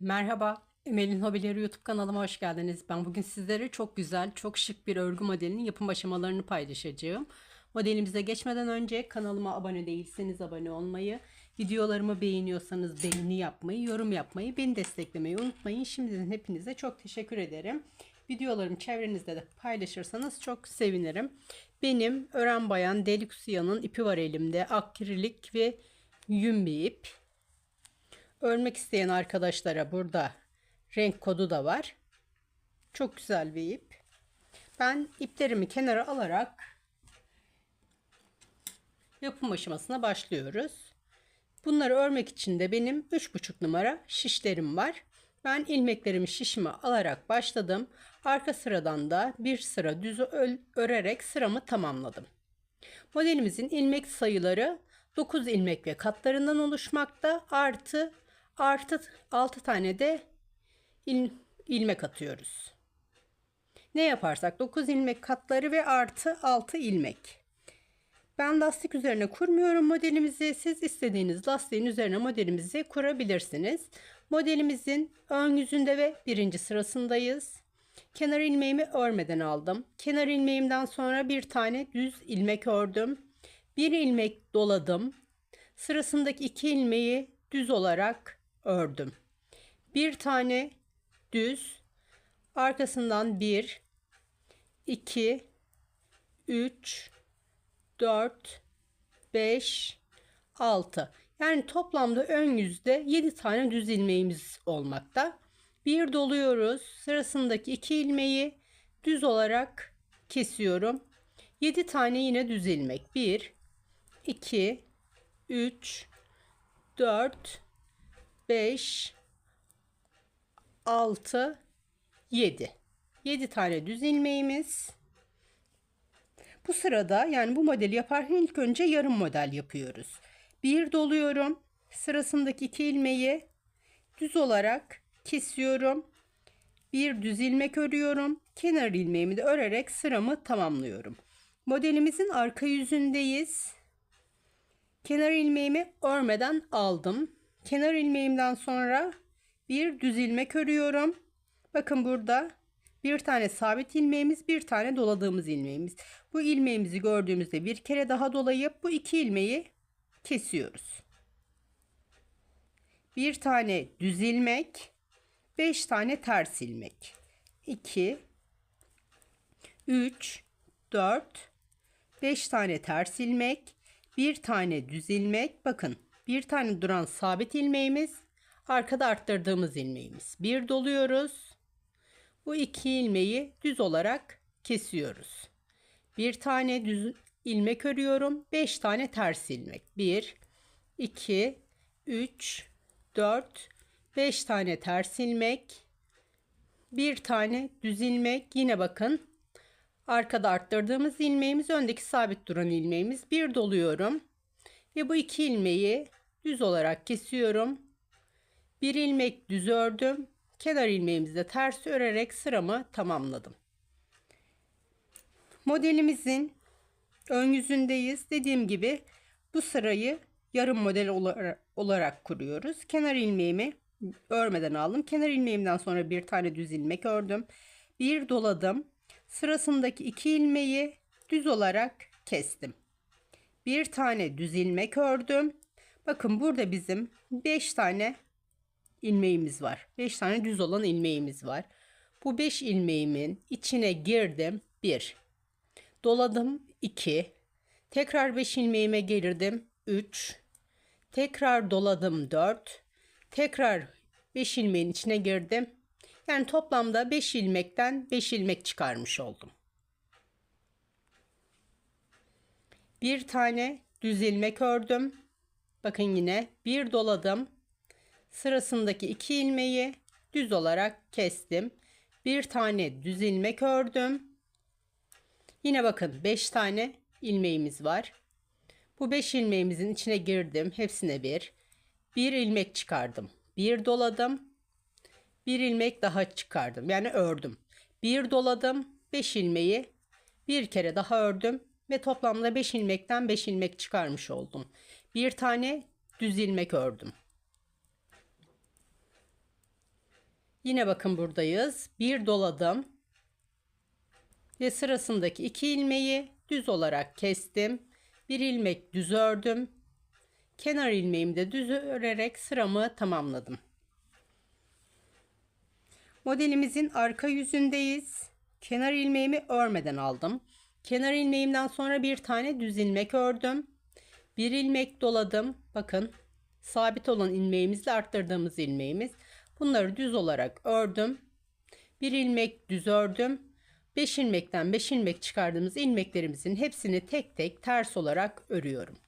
Merhaba, Emel'in Hobileri YouTube kanalıma hoş geldiniz. Ben bugün sizlere çok güzel, çok şık bir örgü modelinin yapım aşamalarını paylaşacağım. Modelimize geçmeden önce kanalıma abone değilseniz abone olmayı, videolarımı beğeniyorsanız beğeni yapmayı, yorum yapmayı, beni desteklemeyi unutmayın. Şimdiden hepinize çok teşekkür ederim. Videolarımı çevrenizde de paylaşırsanız çok sevinirim. Benim Ören Bayan Deluxia'nın ipi var elimde. Akrilik ve yün bir ip. Örmek isteyen arkadaşlara burada renk kodu da var. Çok güzel bir ip. Ben iplerimi kenara alarak yapım aşamasına başlıyoruz. Bunları örmek için de benim 3,5 numara şişlerim var. Ben ilmeklerimi şişime alarak başladım. Arka sıradan da bir sıra düz örerek sıramı tamamladım. Modelimizin ilmek sayıları 9 ilmek ve katlarından oluşmakta. Artı artı 6 tane de il, ilmek atıyoruz. Ne yaparsak 9 ilmek katları ve artı 6 ilmek. Ben lastik üzerine kurmuyorum modelimizi. Siz istediğiniz lastiğin üzerine modelimizi kurabilirsiniz. Modelimizin ön yüzünde ve birinci sırasındayız. Kenar ilmeğimi örmeden aldım. Kenar ilmeğimden sonra bir tane düz ilmek ördüm. Bir ilmek doladım. Sırasındaki iki ilmeği düz olarak ördüm. Bir tane düz, arkasından bir, iki, üç, dört, beş, altı. Yani toplamda ön yüzde yedi tane düz ilmeğimiz olmakta. Bir doluyoruz. Sırasındaki iki ilmeği düz olarak kesiyorum. 7 tane yine düz ilmek. 1 2 3 4 5 6 7 7 tane düz ilmeğimiz. Bu sırada yani bu modeli yaparken ilk önce yarım model yapıyoruz. Bir doluyorum. Sırasındaki iki ilmeği düz olarak kesiyorum. Bir düz ilmek örüyorum. Kenar ilmeğimi de örerek sıramı tamamlıyorum. Modelimizin arka yüzündeyiz. Kenar ilmeğimi örmeden aldım. Kenar ilmeğimden sonra bir düz ilmek örüyorum. Bakın burada bir tane sabit ilmeğimiz, bir tane doladığımız ilmeğimiz. Bu ilmeğimizi gördüğümüzde bir kere daha dolayıp bu iki ilmeği kesiyoruz. Bir tane düz ilmek, 5 tane ters ilmek. 2 3 4 5 tane ters ilmek, bir tane düz ilmek. Bakın bir tane duran sabit ilmeğimiz, arkada arttırdığımız ilmeğimiz. Bir doluyoruz. Bu iki ilmeği düz olarak kesiyoruz. Bir tane düz ilmek örüyorum. 5 tane ters ilmek. 1 2 3 4 5 tane ters ilmek. Bir tane düz ilmek. Yine bakın. Arkada arttırdığımız ilmeğimiz, öndeki sabit duran ilmeğimiz. Bir doluyorum. Ve bu iki ilmeği düz olarak kesiyorum. Bir ilmek düz ördüm. Kenar ilmeğimizi de ters örerek sıramı tamamladım. Modelimizin ön yüzündeyiz. Dediğim gibi bu sırayı yarım model olarak kuruyoruz. Kenar ilmeğimi örmeden aldım. Kenar ilmeğimden sonra bir tane düz ilmek ördüm. Bir doladım. Sırasındaki iki ilmeği düz olarak kestim. Bir tane düz ilmek ördüm. Bakın burada bizim 5 tane ilmeğimiz var. 5 tane düz olan ilmeğimiz var. Bu 5 ilmeğimin içine girdim. 1. Doladım 2. Tekrar 5 ilmeğime gelirdim. 3. Tekrar doladım 4. Tekrar 5 ilmeğin içine girdim. Yani toplamda 5 ilmekten 5 ilmek çıkarmış oldum. Bir tane düz ilmek ördüm. Bakın yine bir doladım. Sırasındaki iki ilmeği düz olarak kestim. Bir tane düz ilmek ördüm. Yine bakın 5 tane ilmeğimiz var. Bu 5 ilmeğimizin içine girdim. Hepsine bir. Bir ilmek çıkardım. Bir doladım. Bir ilmek daha çıkardım. Yani ördüm. Bir doladım. 5 ilmeği bir kere daha ördüm ve toplamda 5 ilmekten 5 ilmek çıkarmış oldum. Bir tane düz ilmek ördüm. Yine bakın buradayız. Bir doladım. Ve sırasındaki iki ilmeği düz olarak kestim. Bir ilmek düz ördüm. Kenar ilmeğimi de düz örerek sıramı tamamladım. Modelimizin arka yüzündeyiz. Kenar ilmeğimi örmeden aldım. Kenar ilmeğimden sonra bir tane düz ilmek ördüm. Bir ilmek doladım. Bakın sabit olan ilmeğimizle arttırdığımız ilmeğimiz. Bunları düz olarak ördüm. Bir ilmek düz ördüm. 5 ilmekten 5 ilmek çıkardığımız ilmeklerimizin hepsini tek tek ters olarak örüyorum.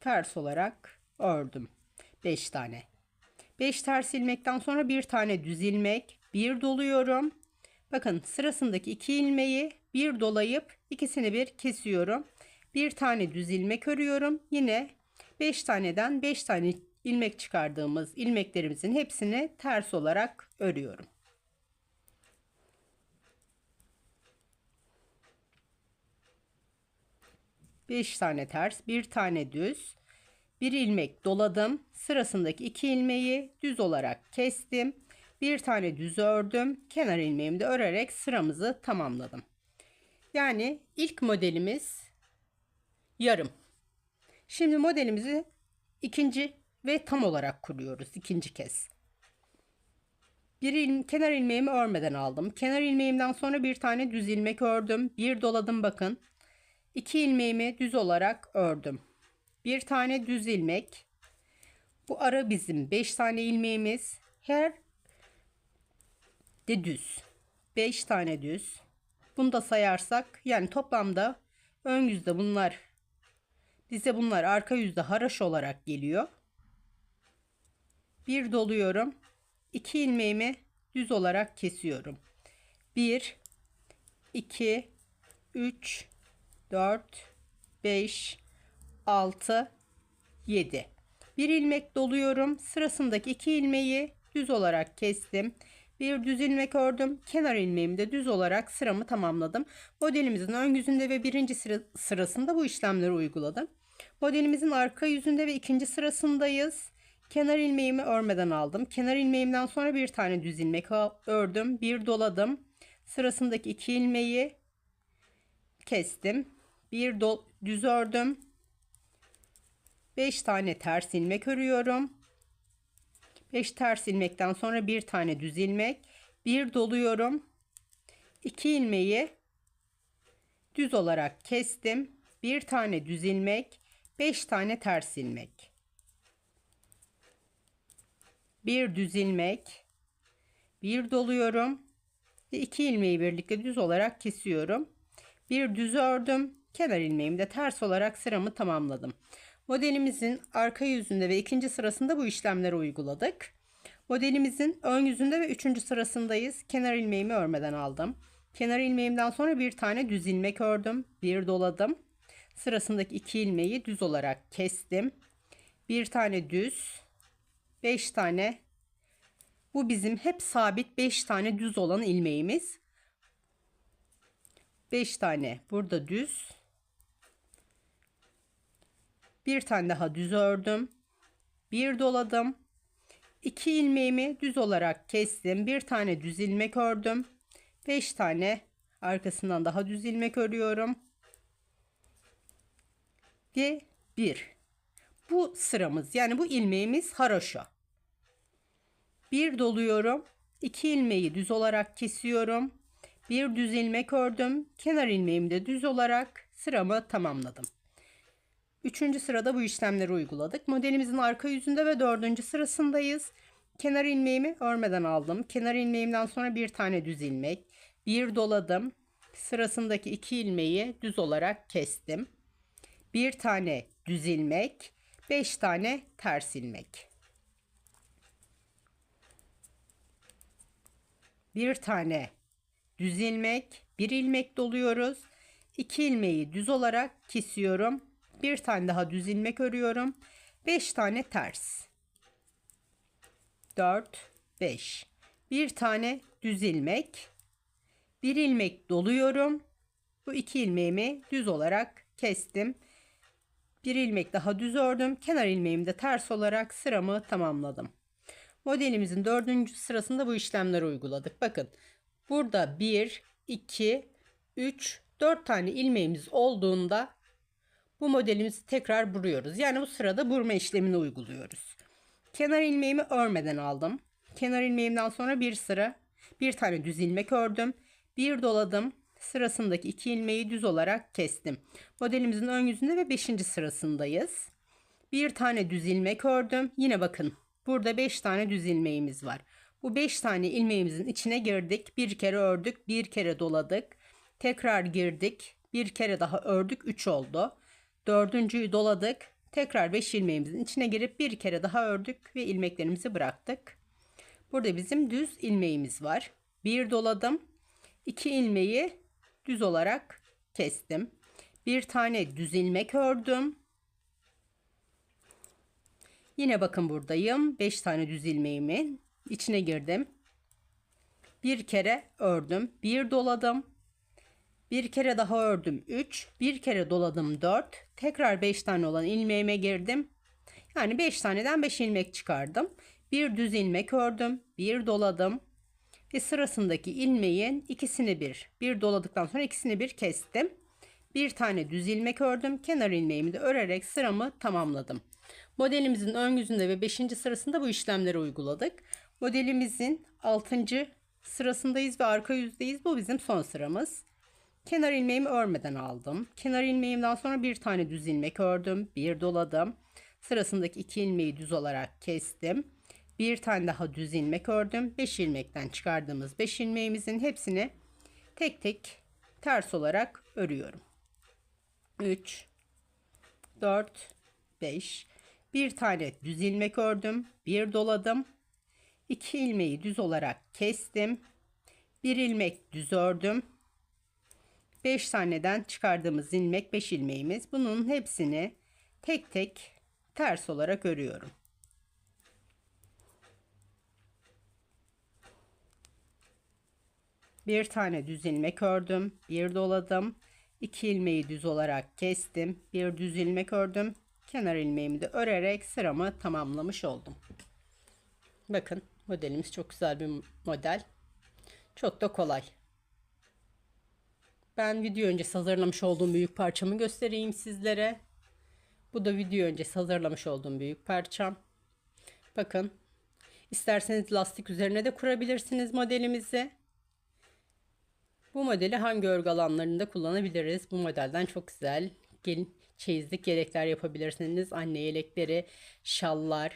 Ters olarak ördüm. 5 tane. 5 ters ilmekten sonra bir tane düz ilmek, bir doluyorum. Bakın sırasındaki iki ilmeği bir dolayıp ikisini bir kesiyorum. Bir tane düz ilmek örüyorum. Yine 5 taneden 5 tane ilmek çıkardığımız ilmeklerimizin hepsini ters olarak örüyorum. Beş tane ters, bir tane düz, bir ilmek doladım. Sırasındaki iki ilmeği düz olarak kestim. Bir tane düz ördüm. Kenar ilmeğimi de örerek sıramızı tamamladım. Yani ilk modelimiz yarım. Şimdi modelimizi ikinci ve tam olarak kuruyoruz ikinci kez. Bir il, kenar ilmeğimi örmeden aldım. Kenar ilmeğimden sonra bir tane düz ilmek ördüm. Bir doladım bakın. İki ilmeğimi düz olarak ördüm. Bir tane düz ilmek. Bu ara bizim 5 tane ilmeğimiz. Her de düz. 5 tane düz. Bunu da sayarsak yani toplamda ön yüzde bunlar bize bunlar arka yüzde haraş olarak geliyor. Bir doluyorum. 2 ilmeğimi düz olarak kesiyorum. 1 2 3 4 5 6 7 bir ilmek doluyorum. Sırasındaki iki ilmeği düz olarak kestim. Bir düz ilmek ördüm. Kenar ilmeğimi de düz olarak sıramı tamamladım. Modelimizin ön yüzünde ve birinci sıra, sırasında bu işlemleri uyguladım. Modelimizin arka yüzünde ve ikinci sırasındayız. Kenar ilmeğimi örmeden aldım. Kenar ilmeğimden sonra bir tane düz ilmek ördüm. Bir doladım. Sırasındaki iki ilmeği kestim. Bir düz ördüm. 5 tane ters ilmek örüyorum. 5 ters ilmekten sonra bir tane düz ilmek, bir doluyorum. 2 ilmeği düz olarak kestim. Bir tane düz ilmek, 5 tane ters ilmek. Bir düz ilmek, bir doluyorum ve 2 ilmeği birlikte düz olarak kesiyorum. Bir düz ördüm. Kenar ilmeğimi de ters olarak sıramı tamamladım. Modelimizin arka yüzünde ve ikinci sırasında bu işlemleri uyguladık. Modelimizin ön yüzünde ve üçüncü sırasındayız. Kenar ilmeğimi örmeden aldım. Kenar ilmeğimden sonra bir tane düz ilmek ördüm. Bir doladım. Sırasındaki iki ilmeği düz olarak kestim. Bir tane düz. Beş tane. Bu bizim hep sabit beş tane düz olan ilmeğimiz. Beş tane burada düz. Bir tane daha düz ördüm. Bir doladım. İki ilmeğimi düz olarak kestim. Bir tane düz ilmek ördüm. Beş tane arkasından daha düz ilmek örüyorum. Ve bir. Bu sıramız yani bu ilmeğimiz haroşa. Bir doluyorum. İki ilmeği düz olarak kesiyorum. Bir düz ilmek ördüm. Kenar ilmeğimi de düz olarak sıramı tamamladım. Üçüncü sırada bu işlemleri uyguladık. Modelimizin arka yüzünde ve dördüncü sırasındayız. Kenar ilmeğimi örmeden aldım. Kenar ilmeğimden sonra bir tane düz ilmek. Bir doladım. Sırasındaki iki ilmeği düz olarak kestim. Bir tane düz ilmek. Beş tane ters ilmek. Bir tane düz ilmek. Bir ilmek doluyoruz. İki ilmeği düz olarak kesiyorum bir tane daha düz ilmek örüyorum. 5 tane ters. 4 5. Bir tane düz ilmek. Bir ilmek doluyorum. Bu iki ilmeğimi düz olarak kestim. Bir ilmek daha düz ördüm. Kenar ilmeğimi de ters olarak sıramı tamamladım. Modelimizin dördüncü sırasında bu işlemleri uyguladık. Bakın burada 1, 2, 3, 4 tane ilmeğimiz olduğunda bu modelimizi tekrar buruyoruz. Yani bu sırada burma işlemini uyguluyoruz. Kenar ilmeğimi örmeden aldım. Kenar ilmeğimden sonra bir sıra bir tane düz ilmek ördüm. Bir doladım. Sırasındaki iki ilmeği düz olarak kestim. Modelimizin ön yüzünde ve 5. sırasındayız. Bir tane düz ilmek ördüm. Yine bakın burada 5 tane düz ilmeğimiz var. Bu 5 tane ilmeğimizin içine girdik. Bir kere ördük, bir kere doladık. Tekrar girdik. Bir kere daha ördük. 3 oldu. Dördüncüyü doladık. Tekrar 5 ilmeğimizin içine girip bir kere daha ördük ve ilmeklerimizi bıraktık. Burada bizim düz ilmeğimiz var. Bir doladım. 2 ilmeği düz olarak kestim. Bir tane düz ilmek ördüm. Yine bakın buradayım. 5 tane düz ilmeğimin içine girdim. Bir kere ördüm. Bir doladım. Bir kere daha ördüm 3. Bir kere doladım 4. Tekrar 5 tane olan ilmeğime girdim. Yani 5 taneden 5 ilmek çıkardım. Bir düz ilmek ördüm. Bir doladım. Ve sırasındaki ilmeğin ikisini bir. Bir doladıktan sonra ikisini bir kestim. Bir tane düz ilmek ördüm. Kenar ilmeğimi de örerek sıramı tamamladım. Modelimizin ön yüzünde ve 5. sırasında bu işlemleri uyguladık. Modelimizin 6. sırasındayız ve arka yüzdeyiz. Bu bizim son sıramız. Kenar ilmeğimi örmeden aldım. Kenar ilmeğimden sonra bir tane düz ilmek ördüm. Bir doladım. Sırasındaki iki ilmeği düz olarak kestim. Bir tane daha düz ilmek ördüm. 5 ilmekten çıkardığımız 5 ilmeğimizin hepsini tek tek ters olarak örüyorum. 3 4 5 bir tane düz ilmek ördüm. Bir doladım. 2 ilmeği düz olarak kestim. Bir ilmek düz ördüm. 5 taneden çıkardığımız ilmek 5 ilmeğimiz. Bunun hepsini tek tek ters olarak örüyorum. Bir tane düz ilmek ördüm. Bir doladım. 2 ilmeği düz olarak kestim. Bir düz ilmek ördüm. Kenar ilmeğimi de örerek sıramı tamamlamış oldum. Bakın modelimiz çok güzel bir model. Çok da kolay. Ben video öncesi hazırlamış olduğum büyük parçamı göstereyim sizlere. Bu da video öncesi hazırlamış olduğum büyük parçam. Bakın. İsterseniz lastik üzerine de kurabilirsiniz modelimizi. Bu modeli hangi örgü alanlarında kullanabiliriz? Bu modelden çok güzel gelin çeyizlik yelekler yapabilirsiniz. Anne yelekleri, şallar,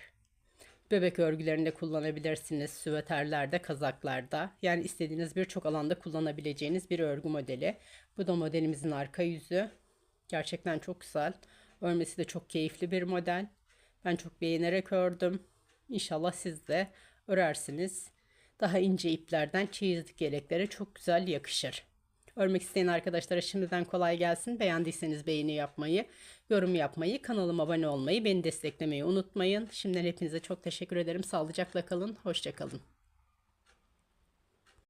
bebek örgülerinde kullanabilirsiniz. Süveterlerde, kazaklarda. Yani istediğiniz birçok alanda kullanabileceğiniz bir örgü modeli. Bu da modelimizin arka yüzü. Gerçekten çok güzel. Örmesi de çok keyifli bir model. Ben çok beğenerek ördüm. İnşallah siz de örersiniz. Daha ince iplerden çeyizlik yeleklere çok güzel yakışır. Örmek isteyen arkadaşlara şimdiden kolay gelsin. Beğendiyseniz beğeni yapmayı, yorum yapmayı, kanalıma abone olmayı, beni desteklemeyi unutmayın. Şimdiden hepinize çok teşekkür ederim. Sağlıcakla kalın, hoşçakalın.